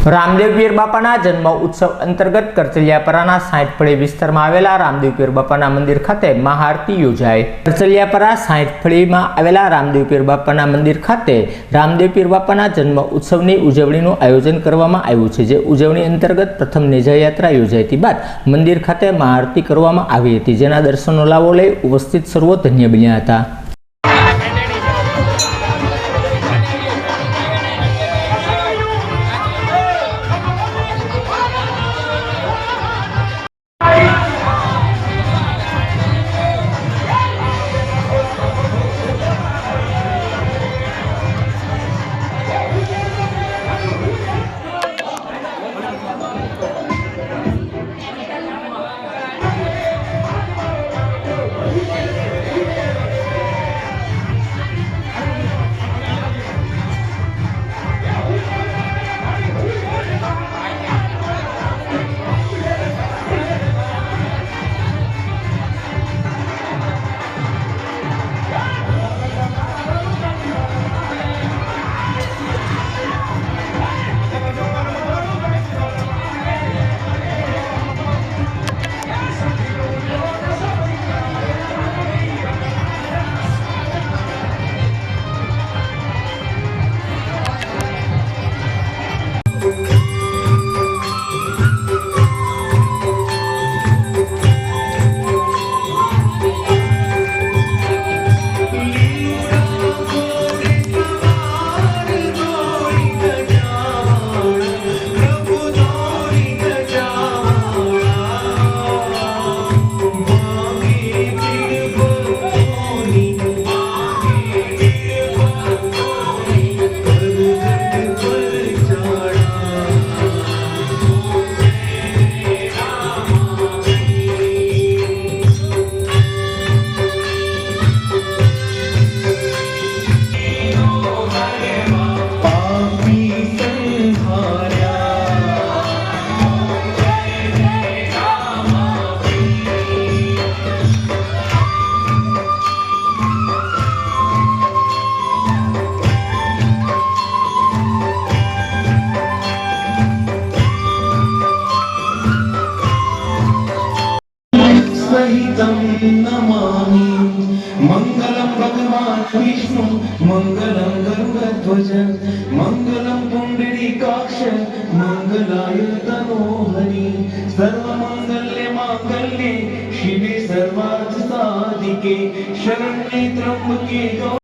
રામદેવ પીર બાપાના જન્મ ઉત્સવ અંતર્ગત કરચલિયાપરાના સાંઠફળી વિસ્તારમાં આવેલા રામદેવ પીર બાપાના મંદિર ખાતે મહાઆરતી યોજાઈ. કરચલિયાપરા સાંઠફળીમાં આવેલા રામદેવ પીર બાપાના મંદિર ખાતે રામદેવ પીર બાપાના જન્મ ઉત્સવની ઉજવણીનું આયોજન કરવામાં આવ્યું છે, જે ઉજવણી અંતર્ગત પ્રથમ નેજાયાત્રા યોજાઈ હતી બાદ મંદિર ખાતે મહાઆરતી કરવામાં આવી હતી. જેના દર્શનનો લાવો લઈ ઉપસ્થિત સર્વો ધન્ય બન્યા હતા. વિષ્ણુ મંગલમ ગંગધ્વજ મંગલમ પુંડરીકાક્ષ મંગલાય તનોહરી સર્વમંગલ્ય માંગલ્ય શિવે સર્વાર્થ સાધિકે શરણ્ય ત્રંબકે ગૌરી